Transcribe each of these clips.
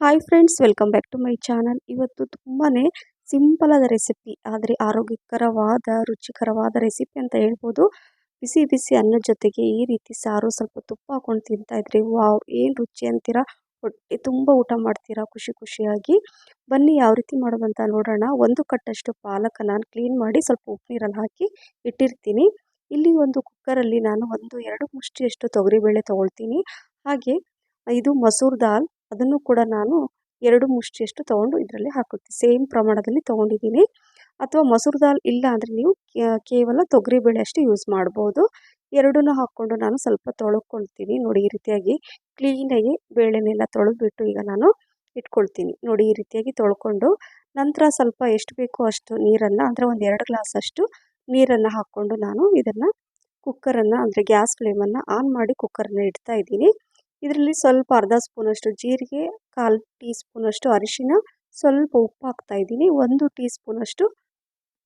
Hi friends welcome back to my channel ಇವತ್ತು ತುಂಬಾ simple ಆದ ರೆಸಿಪಿ ಆದರೆ ಆರೋಗ್ಯಕರವಾದ, ರುಚಿಕರವಾದ ರೆಸಿಪಿ ಅಂತ ಹೇಳ್ಬೋದು. ಬಿಸಿ ಬಿಸಿ ಅನ್ನದ ಜೊತೆಗೆ ಈ ರೀತಿ ಸಾರು ಸ್ವಲ್ಪ ತುಪ್ಪ ಹಾಕೊಂಡು ತಿಂತಾ ಇದ್ರಿ ವಾವ್, ಏನು ರುಚಿ ಅಂತೀರಾ? ಹೊಟ್ಟೆ ತುಂಬ ಊಟ ಮಾಡ್ತೀರಾ? ಖುಷಿ ಖುಷಿಯಾಗಿ. ಬನ್ನಿ ಯಾವ ರೀತಿ ಮಾಡೋದಂತ ನೋಡೋಣ. ಒಂದು ಕಟ್ಟಷ್ಟು ಪಾಲಕ ನಾನು ಕ್ಲೀನ್ ಮಾಡಿ ಸ್ವಲ್ಪ ಉಪ್ಪು ನೀರಲ್ಲಿ ಹಾಕಿ ಇಟ್ಟಿರ್ತೀನಿ. ಇಲ್ಲಿ ಒಂದು ಕುಕ್ಕರಲ್ಲಿ ನಾನು ಒಂದು, ಎರಡು ಮುಷ್ಟಿಯಷ್ಟು ತೊಗರಿಬೇಳೆ ತೊಗೊಳ್ತೀನಿ. ಹಾಗೆ ಇದು ಮಸೂರ್ ದಾಲ್ ಅದನ್ನು ಕೂಡ ನಾನು ಎರಡು ಮುಷ್ಟಿಯಷ್ಟು ತೊಗೊಂಡು ಇದರಲ್ಲಿ ಹಾಕುತ್ತೆ, ಸೇಮ್ ಪ್ರಮಾಣದಲ್ಲಿ ತೊಗೊಂಡಿದ್ದೀನಿ. ಅಥವಾ ಮೊಸರು ದಾಲ್ ಇಲ್ಲ ಅಂದರೆ ನೀವು ಕೇವಲ ತೊಗರಿಬೇಳೆ ಅಷ್ಟೇ ಯೂಸ್ ಮಾಡ್ಬೋದು. ಎರಡನ್ನೂ ಹಾಕ್ಕೊಂಡು ನಾನು ಸ್ವಲ್ಪ ತೊಳ್ಕೊಳ್ತೀನಿ. ನೋಡಿ ಈ ರೀತಿಯಾಗಿ ಕ್ಲೀನಾಗಿ ಬೇಳೆನೆಲ್ಲ ತೊಳೆದ್ಬಿಟ್ಟು ಈಗ ನಾನು ಇಟ್ಕೊಳ್ತೀನಿ. ನೋಡಿ ಈ ರೀತಿಯಾಗಿ ತೊಳ್ಕೊಂಡು ನಂತರ ಸ್ವಲ್ಪ ಎಷ್ಟು ಬೇಕೋ ಅಷ್ಟು ನೀರನ್ನು, ಅಂದರೆ ಒಂದು ಎರಡು ಗ್ಲಾಸ್ ಅಷ್ಟು ನೀರನ್ನು ಹಾಕ್ಕೊಂಡು ನಾನು ಇದನ್ನು ಕುಕ್ಕರನ್ನು ಅಂದರೆ ಗ್ಯಾಸ್ ಫ್ಲೇಮನ್ನು ಆನ್ ಮಾಡಿ ಕುಕ್ಕರನ್ನು ಇಡ್ತಾ ಇದ್ದೀನಿ. ಇದರಲ್ಲಿ ಸ್ವಲ್ಪ ಅರ್ಧ ಸ್ಪೂನಷ್ಟು ಜೀರಿಗೆ, ಕಾಲು ಟೀ ಸ್ಪೂನಷ್ಟು ಅರಿಶಿನ, ಸ್ವಲ್ಪ ಉಪ್ಪು ಹಾಕ್ತಾ ಇದ್ದೀನಿ. ಒಂದು ಟೀ ಸ್ಪೂನಷ್ಟು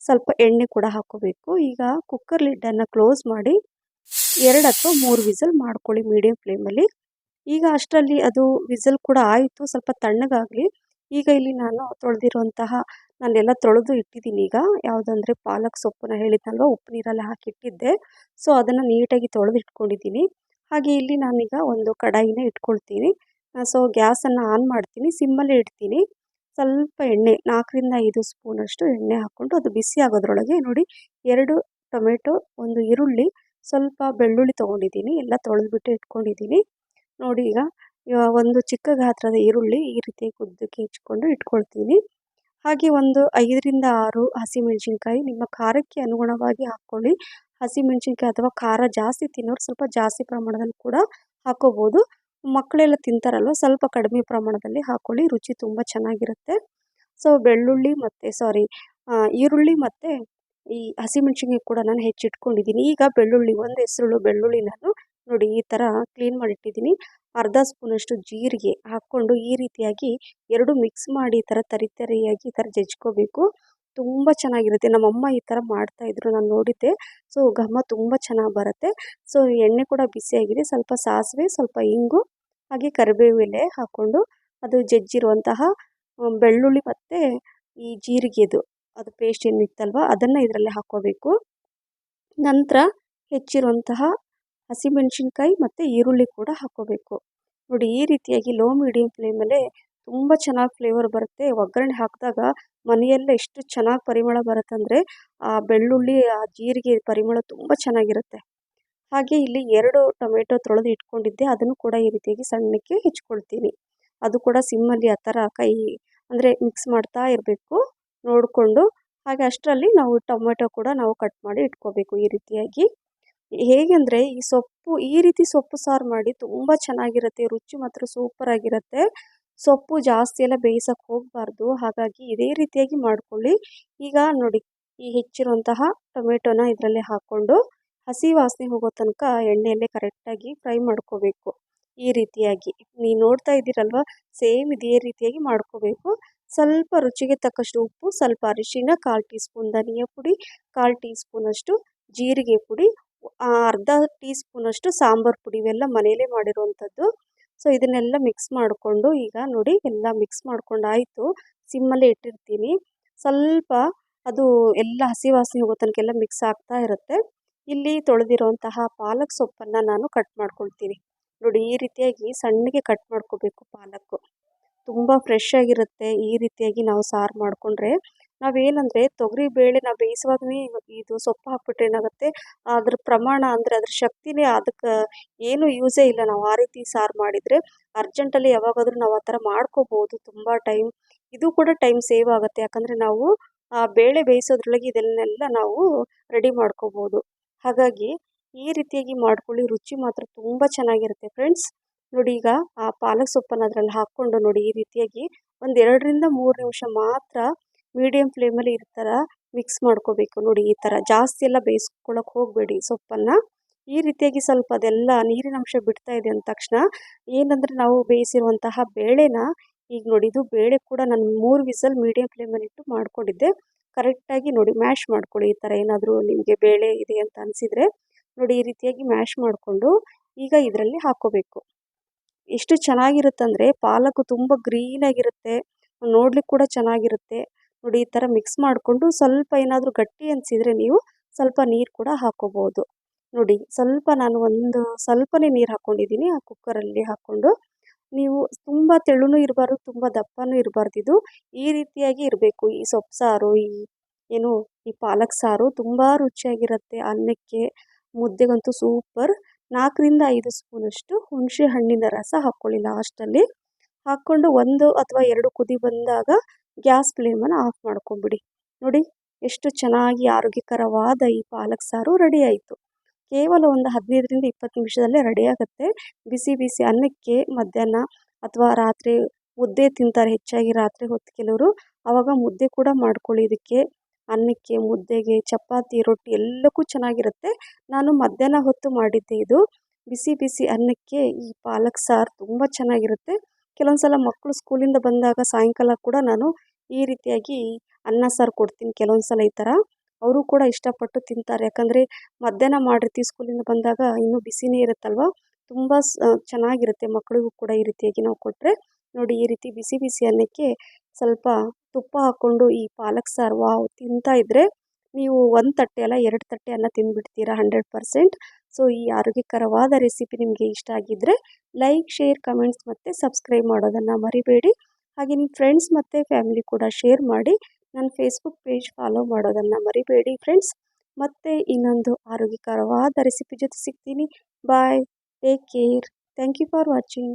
ಸ್ವಲ್ಪ ಎಣ್ಣೆ ಕೂಡ ಹಾಕೋಬೇಕು. ಈಗ ಕುಕ್ಕರ್ ಲಿಡ್ಡನ್ನು ಕ್ಲೋಸ್ ಮಾಡಿ ಎರಡು ಅಥವಾ ಮೂರು ವಿಸಲ್ ಮಾಡ್ಕೊಳ್ಳಿ ಮೀಡಿಯಂ ಫ್ಲೇಮಲ್ಲಿ ಈಗ ಅಷ್ಟರಲ್ಲಿ ಅದು ವಿಸಲ್ ಕೂಡ ಆಯಿತು, ಸ್ವಲ್ಪ ತಣ್ಣಗಾಗಲಿ. ಈಗ ಇಲ್ಲಿ ನಾನು ತೊಳೆದಿರುವಂತಹ ನಾನೆಲ್ಲ ತೊಳೆದು ಇಟ್ಟಿದ್ದೀನಿ ಈಗ. ಯಾವುದಂದರೆ ಪಾಲಕ್ ಸೊಪ್ಪನ್ನ ಹೇಳಿದ್ನಲ್ವ, ಉಪ್ಪು ನೀರಲ್ಲಿ ಹಾಕಿಟ್ಟಿದ್ದೆ. ಸೊ ಅದನ್ನು ನೀಟಾಗಿ ತೊಳೆದು ಇಟ್ಕೊಂಡಿದ್ದೀನಿ ಹಾಗೆ ಇಲ್ಲಿ ನಾನೀಗ ಒಂದು ಕಡಾಯಿನ ಇಟ್ಕೊಳ್ತೀನಿ. ಸೊ ಗ್ಯಾಸನ್ನು ಆನ್ ಮಾಡ್ತೀನಿ. ಸಿಮ್ಮಲ್ಲೇ ಇಡ್ತೀನಿ. ಸ್ವಲ್ಪ ಎಣ್ಣೆ, ನಾಲ್ಕರಿಂದ ಐದು ಸ್ಪೂನಷ್ಟು ಎಣ್ಣೆ ಹಾಕ್ಕೊಂಡು ಅದು ಬಿಸಿ ಆಗೋದ್ರೊಳಗೆ ನೋಡಿ, ಎರಡು ಟೊಮೆಟೊ, ಒಂದು ಈರುಳ್ಳಿ, ಸ್ವಲ್ಪ ಬೆಳ್ಳುಳ್ಳಿ ತೊಗೊಂಡಿದ್ದೀನಿ. ಎಲ್ಲ ತೊಳೆದ್ಬಿಟ್ಟು ಇಟ್ಕೊಂಡಿದ್ದೀನಿ. ನೋಡಿ ಈಗ ಒಂದು ಚಿಕ್ಕ ಗಾತ್ರದ ಈರುಳ್ಳಿ ಈ ರೀತಿ ಉದ್ದಕ್ಕೆ ಹೆಚ್ಕೊಂಡು ಇಟ್ಕೊಳ್ತೀನಿ. ಹಾಗೆ ಒಂದು ಐದರಿಂದ ಆರು ಹಸಿಮೆಣಸಿನ್ಕಾಯಿ ನಿಮ್ಮ ಖಾರಕ್ಕೆ ಅನುಗುಣವಾಗಿ ಹಾಕ್ಕೊಳ್ಳಿ. ಹಸಿಮೆಣಸಿನ್ಕಾಯಿ ಅಥವಾ ಖಾರ ಜಾಸ್ತಿ ತಿನ್ನೋರು ಸ್ವಲ್ಪ ಜಾಸ್ತಿ ಪ್ರಮಾಣದಲ್ಲಿ ಕೂಡ ಹಾಕೋಬೋದು. ಮಕ್ಕಳೆಲ್ಲ ತಿಂತಾರಲ್ವ, ಸ್ವಲ್ಪ ಕಡಿಮೆ ಪ್ರಮಾಣದಲ್ಲಿ ಹಾಕ್ಕೊಳ್ಳಿ ರುಚಿ ತುಂಬ ಚೆನ್ನಾಗಿರುತ್ತೆ. ಸೊ ಬೆಳ್ಳುಳ್ಳಿ ಮತ್ತು ಸಾರಿ ಈರುಳ್ಳಿ ಮತ್ತು ಈ ಹಸಿಮೆಣ್ಸಿನ್ಕಾಯಿ ಕೂಡ ನಾನು ಹೆಚ್ಚಿಟ್ಕೊಂಡಿದ್ದೀನಿ. ಈಗ ಬೆಳ್ಳುಳ್ಳಿ, ಒಂದು ಹೆಸರುಳು ಬೆಳ್ಳುಳ್ಳಿ ನಾನು ನೋಡಿ ಈ ಥರ ಕ್ಲೀನ್ ಮಾಡಿಟ್ಟಿದ್ದೀನಿ. ಅರ್ಧ ಸ್ಪೂನಷ್ಟು ಜೀರಿಗೆ ಹಾಕ್ಕೊಂಡು ಈ ರೀತಿಯಾಗಿ ಎರಡು ಮಿಕ್ಸ್ ಮಾಡಿ ಈ ಥರ ತರಿ ತರಿಯಾಗಿ ಈ ಥರ ಜಜ್ಕೋಬೇಕು. ತುಂಬ ಚೆನ್ನಾಗಿರುತ್ತೆ. ನಮ್ಮಮ್ಮ ಈ ಥರ ಮಾಡ್ತಾಯಿದ್ರು ನಾನು ನೋಡಿದ್ದೆ. ಸೊ, ಘಮ ತುಂಬ ಚೆನ್ನಾಗಿ ಬರುತ್ತೆ. ಸೊ, ಎಣ್ಣೆ ಕೂಡ ಬಿಸಿಯಾಗಿದೆ ಸ್ವಲ್ಪ ಸಾಸಿವೆ, ಸ್ವಲ್ಪ ಇಂಗು, ಹಾಗೆ ಕರಿಬೇವು ಎಲೆ ಹಾಕ್ಕೊಂಡು ಅದು ಜಜ್ಜಿರುವಂತಹ ಬೆಳ್ಳುಳ್ಳಿ ಮತ್ತು ಈ ಜೀರಿಗೆದು. ಅದು ಪೇಸ್ಟ್ ಏನಿತ್ತಲ್ವ ಅದನ್ನು ಇದರಲ್ಲಿ ಹಾಕ್ಕೋಬೇಕು. ನಂತರ ಹೆಚ್ಚಿರುವಂತಹ ಹಸಿಮೆಣ್ಸಿನ್ಕಾಯಿ ಮತ್ತು ಈರುಳ್ಳಿ ಕೂಡ ಹಾಕ್ಕೋಬೇಕು ನೋಡಿ, ಈ ರೀತಿಯಾಗಿ ಲೋ ಮೀಡಿಯಮ್ ಫ್ಲೇಮಲ್ಲೇ ತುಂಬ ಚೆನ್ನಾಗಿ ಫ್ಲೇವರ್ ಬರುತ್ತೆ. ಒಗ್ಗರಣೆ ಹಾಕಿದಾಗ ಮನೆಯೆಲ್ಲ ಎಷ್ಟು ಚೆನ್ನಾಗಿ ಪರಿಮಳ ಬರುತ್ತಂದರೆ ಆ ಬೆಳ್ಳುಳ್ಳಿ, ಆ ಜೀರಿಗೆ ಪರಿಮಳ ತುಂಬ ಚೆನ್ನಾಗಿರುತ್ತೆ. ಹಾಗೆ ಇಲ್ಲಿ ಎರಡು ಟೊಮೆಟೊ ತೊಳೆದು ಇಟ್ಕೊಂಡಿದ್ದೆ. ಅದನ್ನು ಕೂಡ ಈ ರೀತಿಯಾಗಿ ಸಣ್ಣಕ್ಕೆ ಹೆಚ್ಕೊಳ್ತೀನಿ. ಅದು ಕೂಡ ಸಿಮ್ಮಲ್ಲಿ ಆ ಥರ ಕೈ ಅಂದರೆ ಮಿಕ್ಸ್ ಮಾಡ್ತಾ ಇರಬೇಕು, ನೋಡಿಕೊಂಡು ಹಾಗೆ ಅಷ್ಟರಲ್ಲಿ ನಾವು ಟೊಮೆಟೊ ಕೂಡ ನಾವು ಕಟ್ ಮಾಡಿ ಇಟ್ಕೋಬೇಕು ಈ ರೀತಿಯಾಗಿ. ಹೇಗೆಂದರೆ ಈ ಸೊಪ್ಪು, ಈ ರೀತಿ ಸೊಪ್ಪು ಸಾರು ಮಾಡಿ ತುಂಬ ಚೆನ್ನಾಗಿರುತ್ತೆ, ರುಚಿ ಮಾತ್ರ ಸೂಪರಾಗಿರುತ್ತೆ ಸೊಪ್ಪು ಜಾಸ್ತಿ ಎಲ್ಲ ಬೇಯಿಸೋಕೆ ಹೋಗಬಾರ್ದು. ಹಾಗಾಗಿ ಇದೇ ರೀತಿಯಾಗಿ ಮಾಡ್ಕೊಳ್ಳಿ. ಈಗ ನೋಡಿ, ಈ ಹೆಚ್ಚಿರುವಂತಹ ಟೊಮೆಟೊನ ಇದರಲ್ಲಿ ಹಾಕ್ಕೊಂಡು ಹಸಿ ವಾಸನೆ ಹೋಗೋ ತನಕ ಎಣ್ಣೆಯಲ್ಲೇ ಕರೆಕ್ಟಾಗಿ ಫ್ರೈ ಮಾಡ್ಕೋಬೇಕು. ಈ ರೀತಿಯಾಗಿ. ನೀವು ನೋಡ್ತಾ ಇದ್ದೀರಲ್ವ? ಸೇಮ್ ಇದೇ ರೀತಿಯಾಗಿ ಮಾಡ್ಕೋಬೇಕು. ಸ್ವಲ್ಪ ರುಚಿಗೆ ತಕ್ಕಷ್ಟು ಉಪ್ಪು, ಸ್ವಲ್ಪ ಅರಿಶಿನ, ಕಾಲು ಟೀ ಸ್ಪೂನ್ ಧನಿಯಾ ಪುಡಿ, ಕಾಲು ಟೀ ಸ್ಪೂನಷ್ಟು ಜೀರಿಗೆ ಪುಡಿ ಅರ್ಧ ಟೀ ಸ್ಪೂನಷ್ಟು ಸಾಂಬಾರು ಪುಡಿ ಇವೆಲ್ಲ ಮನೆಯಲ್ಲೇ ಮಾಡಿರುವಂಥದ್ದು. ಸೊ ಇದನ್ನೆಲ್ಲ ಮಿಕ್ಸ್ ಮಾಡಿಕೊಂಡು ಈಗ ನೋಡಿ ಎಲ್ಲ ಮಿಕ್ಸ್ ಮಾಡ್ಕೊಂಡು ಆಯಿತು. ಸಿಮ್ಮಲ್ಲೇ ಇಟ್ಟಿರ್ತೀನಿ. ಸ್ವಲ್ಪ ಅದು ಎಲ್ಲ ಹಸಿ ವಾಸನೆ ಹೋಗೋ ತನಕ ಎಲ್ಲ ಮಿಕ್ಸ್ ಆಗ್ತಾ ಇರುತ್ತೆ. ಇಲ್ಲಿ ತೊಳೆದಿರುವಂತಹ ಪಾಲಕ್ ಸೊಪ್ಪನ್ನು ನಾನು ಕಟ್ ಮಾಡ್ಕೊಳ್ತೀನಿ. ನೋಡಿ ಈ ರೀತಿಯಾಗಿ ಸಣ್ಣಗೆ ಕಟ್ ಮಾಡ್ಕೋಬೇಕು ಪಾಲಕ್ಕು. ತುಂಬ ಫ್ರೆಶ್ ಆಗಿರುತ್ತೆ. ಈ ರೀತಿಯಾಗಿ ನಾವು ಸಾರು ಮಾಡಿಕೊಂಡ್ರೆ ನಾವೇನಂದರೆ ತೊಗರಿ ಬೇಳೆ ನಾವು ಬೇಯಿಸುವಾಗಲೇ ಇದು ಸೊಪ್ಪು ಹಾಕ್ಬಿಟ್ರೆ ಏನಾಗುತ್ತೆ? ಅದ್ರ ಪ್ರಮಾಣ ಅಂದರೆ ಅದ್ರ ಶಕ್ತಿನೇ ಅದಕ್ಕೆ ಏನು ಯೂಸೇ ಇಲ್ಲ. ನಾವು ಆ ರೀತಿ ಸಾರು ಮಾಡಿದರೆ ಅರ್ಜೆಂಟಲ್ಲಿ ಯಾವಾಗಾದರೂ ನಾವು ಆ ಥರ ಮಾಡ್ಕೋಬೋದು. ತುಂಬ ಟೈಮ್ ಇದು ಕೂಡ ಟೈಮ್ ಸೇವ್ ಆಗುತ್ತೆ. ಯಾಕಂದರೆ ನಾವು, ಆ ಬೇಳೆ ಬೇಯಿಸೋದ್ರೊಳಗೆ ಇದನ್ನೆಲ್ಲ ನಾವು ರೆಡಿ ಮಾಡ್ಕೋಬೋದು. ಹಾಗಾಗಿ ಈ ರೀತಿಯಾಗಿ ಮಾಡ್ಕೊಳ್ಳಿ. ರುಚಿ ಮಾತ್ರ ತುಂಬ ಚೆನ್ನಾಗಿರುತ್ತೆ ಫ್ರೆಂಡ್ಸ್ ನೋಡಿ ಈಗ ಆ ಪಾಲಕ್ ಸೊಪ್ಪನ್ನು ಅದರಲ್ಲಿ ಹಾಕ್ಕೊಂಡು ನೋಡಿ ಈ ರೀತಿಯಾಗಿ ಒಂದು ಎರಡರಿಂದ ಮೂರು ನಿಮಿಷ ಮಾತ್ರ ಮೀಡಿಯಮ್ ಫ್ಲೇಮಲ್ಲಿ ಈ ಥರ ಮಿಕ್ಸ್ ಮಾಡ್ಕೋಬೇಕು ನೋಡಿ, ಈ ಥರ ಜಾಸ್ತಿ ಎಲ್ಲ ಬೇಯಿಸ್ಕೊಳ್ಳೋಕೆ ಹೋಗಬೇಡಿ ಸೊಪ್ಪನ್ನು. ಈ ರೀತಿಯಾಗಿ ಸ್ವಲ್ಪ ಅದೆಲ್ಲ ನೀರಿನ ಅಂಶ ಬಿಡ್ತಾ ಇದೆ ಅಂದ ತಕ್ಷಣ, ಏನಂದರೆ ನಾವು ಬೇಯಿಸಿರುವಂತಹ ಬೇಳೆನ, ಈಗ ನೋಡಿ, ಇದು ಬೇಳೆ ಕೂಡ ನಾನು ಮೂರು ವಿಸಲ್ ಮೀಡಿಯಮ್ ಫ್ಲೇಮಲ್ಲಿ ಇಟ್ಟು ಮಾಡ್ಕೊಂಡಿದ್ದೆ. ಕರೆಕ್ಟಾಗಿ ನೋಡಿ ಮ್ಯಾಶ್ ಮಾಡ್ಕೊಳ್ಳಿ. ಈ ಥರ ಏನಾದರೂ ನಿಮಗೆ ಬೇಳೆ ಇದೆ ಅಂತ ಅನಿಸಿದರೆ ನೋಡಿ, ಈ ರೀತಿಯಾಗಿ ಮ್ಯಾಶ್ ಮಾಡಿಕೊಂಡು ಈಗ ಇದರಲ್ಲಿ ಹಾಕೋಬೇಕು. ಎಷ್ಟು ಚೆನ್ನಾಗಿರುತ್ತಂದರೆ ಪಾಲಕ್ ತುಂಬ ಗ್ರೀನಾಗಿರುತ್ತೆ ನೋಡ್ಲಿಕ್ಕೆ ಕೂಡ ಚೆನ್ನಾಗಿರುತ್ತೆ. ನೋಡಿ ಈ ಥರ ಮಿಕ್ಸ್ ಮಾಡಿಕೊಂಡು ಸ್ವಲ್ಪ ಏನಾದರೂ ಗಟ್ಟಿ ಅನಿಸಿದರೆ ನೀವು ಸ್ವಲ್ಪ ನೀರು ಕೂಡ ಹಾಕೋಬೋದು. ನೋಡಿ ಸ್ವಲ್ಪ ನಾನು ಒಂದು ಸ್ವಲ್ಪನೇ ನೀರು ಹಾಕ್ಕೊಂಡಿದ್ದೀನಿ ಆ ಕುಕ್ಕರಲ್ಲಿ ಹಾಕ್ಕೊಂಡು ನೀವು ತುಂಬ ತೆಳುನೂ ಇರಬಾರ್ದು, ತುಂಬ ದಪ್ಪನೂ ಇರಬಾರ್ದು. ಇದು ಈ ರೀತಿಯಾಗಿ ಇರಬೇಕು. ಈ ಸೊಪ್ಪು ಸಾರು, ಈ ಏನು, ಈ ಪಾಲಕ್ ಸಾರು ತುಂಬ ರುಚಿಯಾಗಿರುತ್ತೆ ಅನ್ನಕ್ಕೆ. ಮುದ್ದೆಗಂತೂ ಸೂಪರ್. ನಾಲ್ಕರಿಂದ ಐದು ಸ್ಪೂನಷ್ಟು ಹುಣಸೆ ಹಣ್ಣಿನ ರಸ ಹಾಕ್ಕೊಳ್ಳಿ ಲಾಸ್ಟಲ್ಲಿ ಹಾಕ್ಕೊಂಡು ಒಂದು ಅಥವಾ ಎರಡು ಕುದಿ ಬಂದಾಗ ಗ್ಯಾಸ್ ಫ್ಲೇಮನ್ನು ಆಫ್ ಮಾಡ್ಕೊಂಬಿಡಿ. ನೋಡಿ, ಎಷ್ಟು ಚೆನ್ನಾಗಿ ಆರೋಗ್ಯಕರವಾದ ಈ ಪಾಲಕ್ ಸಾರು ರೆಡಿ ಆಯಿತು ಕೇವಲ ಒಂದು ಹದಿನೈದರಿಂದ ಇಪ್ಪತ್ತು ನಿಮಿಷದಲ್ಲೇ ರೆಡಿ ಆಗುತ್ತೆ ಬಿಸಿ ಬಿಸಿ ಅನ್ನಕ್ಕೆ ಮಧ್ಯಾಹ್ನ ಅಥವಾ ರಾತ್ರಿ ಮುದ್ದೆ ತಿಂತಾರೆ ಹೆಚ್ಚಾಗಿ ರಾತ್ರಿ ಹೊತ್ತು ಕೆಲವರು, ಆವಾಗ ಮುದ್ದೆ ಕೂಡ ಮಾಡ್ಕೊಳ್ಳಿ. ಇದಕ್ಕೆ ಅನ್ನಕ್ಕೆ, ಮುದ್ದೆಗೆ, ಚಪಾತಿ, ರೊಟ್ಟಿ ಎಲ್ಲಕ್ಕೂ ಚೆನ್ನಾಗಿರುತ್ತೆ. ನಾನು ಮಧ್ಯಾಹ್ನ ಹೊತ್ತು ಮಾಡಿದ್ದೆ ಇದು. ಬಿಸಿ ಬಿಸಿ ಅನ್ನಕ್ಕೆ ಈ ಪಾಲಕ್ ಸಾರು ತುಂಬ ಚೆನ್ನಾಗಿರುತ್ತೆ. ಕೆಲವೊಂದು ಸಲ ಮಕ್ಕಳು ಸ್ಕೂಲಿಂದ ಬಂದಾಗ ಸಾಯಂಕಾಲ ಕೂಡ ನಾನು ಈ ರೀತಿಯಾಗಿ ಅನ್ನ, ಸಾರು ಕೊಡ್ತೀನಿ. ಕೆಲವೊಂದು ಸಲ ಈ ಥರ. ಅವರು ಕೂಡ ಇಷ್ಟಪಟ್ಟು ತಿಂತಾರೆ. ಯಾಕಂದರೆ ಮಧ್ಯಾಹ್ನ ಮಾಡಿರ್ತೀವಿ ಸ್ಕೂಲಿಂದ ಬಂದಾಗ ಇನ್ನೂ ಬಿಸಿನೇ ಇರುತ್ತಲ್ವ? ತುಂಬ ಚೆನ್ನಾಗಿರುತ್ತೆ. ಮಕ್ಕಳಿಗೂ ಕೂಡ ಈ ರೀತಿಯಾಗಿ ನಾವು ಕೊಟ್ಟರೆ ನೋಡಿ, ಈ ರೀತಿ ಬಿಸಿ ಬಿಸಿ ಅನ್ನಕ್ಕೆ ಸ್ವಲ್ಪ ತುಪ್ಪ ಹಾಕ್ಕೊಂಡು ಈ ಪಾಲಕ್, ಸಾರು, ವಾವ್ ತಿಂತಾ ಇದ್ದರೆ ನೀವು ಒಂದು ತಟ್ಟೆ ಅಲ್ಲ, ಎರಡು ತಟ್ಟೆ ಅನ್ನ ತಿಂದುಬಿಡ್ತೀರಾ ಹಂಡ್ರೆಡ್ ಪರ್ಸೆಂಟ್. ಸೊ, ಈ ಆರೋಗ್ಯಕರವಾದ ರೆಸಿಪಿ ನಿಮಗೆ ಇಷ್ಟ ಆಗಿದ್ದರೆ ಲೈಕ್, ಶೇರ್, ಕಮೆಂಟ್ಸ್ ಮತ್ತು ಸಬ್ಸ್ಕ್ರೈಬ್ ಮಾಡೋದನ್ನು ಮರಿಬೇಡಿ. ಹಾಗೆ ನಿಮ್ಮ ಫ್ರೆಂಡ್ಸ್ ಮತ್ತು ಫ್ಯಾಮಿಲಿ ಕೂಡ ಶೇರ್ ಮಾಡಿ ನನ್ನ ಫೇಸ್ಬುಕ್ ಪೇಜ್ ಫಾಲೋ ಮಾಡೋದನ್ನು ಮರಿಬೇಡಿ ಫ್ರೆಂಡ್ಸ್. ಮತ್ತೆ ಇನ್ನೊಂದು ಆರೋಗ್ಯಕರವಾದ ರೆಸಿಪಿ ಜೊತೆ ಸಿಗ್ತೀನಿ. Bye, take care. Thank you for watching.